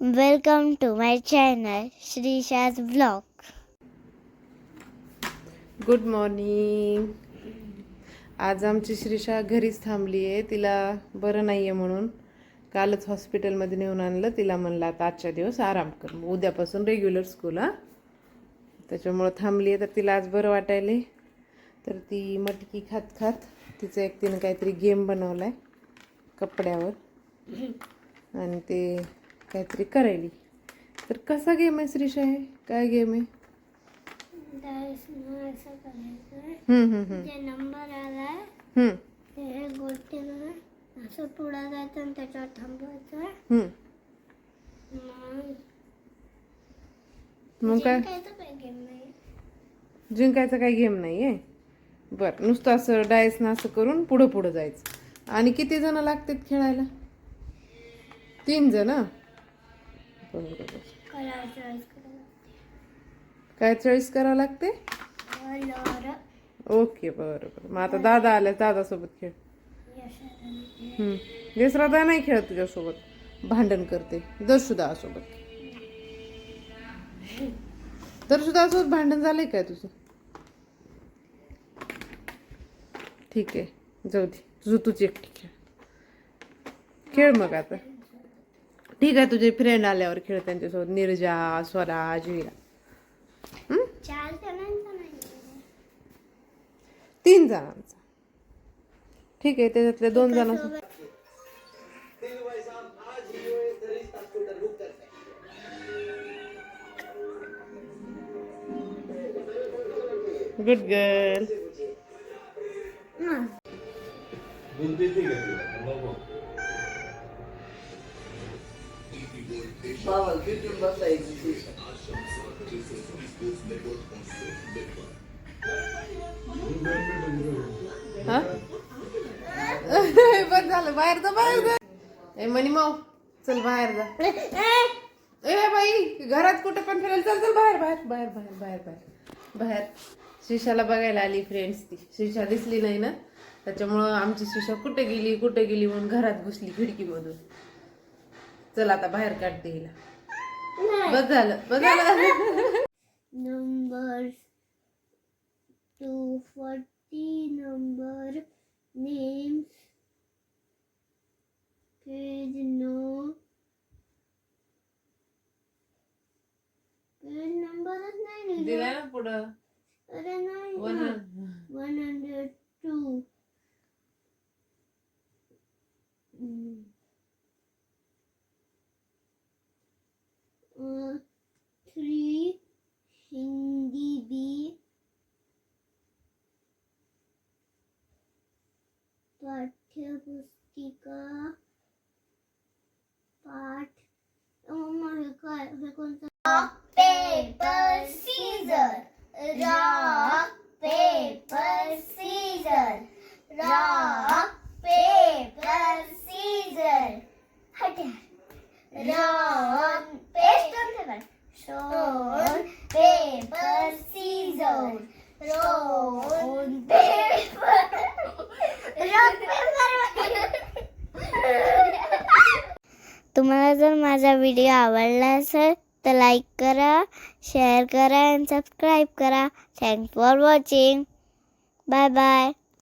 Welcome to my channel Shrisha's blog good morning आज आमची श्रीषा घरीच थांबली आहे तिला बरं नाही आहे म्हणून कालच हॉस्पिटलमध्ये नेऊन आणलं. तिला म्हणलं आता आजच्या दिवस आराम कर. उद्यापासून रेग्युलर स्कूल हा. त्याच्यामुळं थांबली आहे तर तिला आज बरं वाटायले. तर ती मटकी खात खात तिचं एक तिनं काहीतरी गेम बनवला आहे कपड्यावर. आणि ते काहीतरी करायली तर कसा गेम आहे श्रीषा आहे काय गेम आहे? नंबर गोष्टीनं असं पुढं जायचं आणि त्याच्यावर थांबवायचं. मग काय? जिंकायचं काही गेम नाही आहे बरं नुसतं असं डायसनं असं करून पुढं पुढं जायचं. आणि किती जण लागतात खेळायला? तीन जण बरोबर. काय चॉईस करावं लागते? ओके बरं बरं मग आता दादा आल्या दादासोबत खेळ. यशराधा नाही खेळत तुझ्यासोबत? भांडण करते. दर्शुदा सोबत दर्शुदा सोबत भांडण झालंय काय तुझं? ठीक आहे. जाऊ दे. तुझं तुझी एकटी खेळ. खेळ मग आता. ठीक आहे तुझे फ्रेंड आल्यावर खेळ त्यांच्यासोबत. निर्जा स्वराज विरा? चार जणांचा तीन जणांचा. ठीक आहे त्याच्यातल्या दोन जणांचा. गुड गर्ल हा बस झालं बाहेर जा बाहेर जा ए मनी माऊ चल बाहेर जा ए बाई घरात कुठं पण फिरायला चल चल बाहेर बाहेर बाहेर बाहेर बाहेर बाहेर बाहेर श्रीषाला बघायला आली फ्रेंड्स ती श्रीषा दिसली नाही ना त्याच्यामुळं आमची श्रीषा कुठे गेली कुठे गेली म्हणून घरात घुसली खिडकीमधून चल आता बाहेर काढते हिला बस झालं बस झालं. numbers 240 number names page no page numberच नाही लिहिलं. दिलाय ना पुढं. अरे नाही. One hundred two. पाठ्यपुस्तिका पाठ मम्मा हे काय हे कोणतं paper scissor rock paper scissor rock तुम्हाला जर माझा व्हिडिओ आवडला असेल तर लाईक करा शेअर करा आणि सबस्क्राईब करा. Thanks for watching bye bye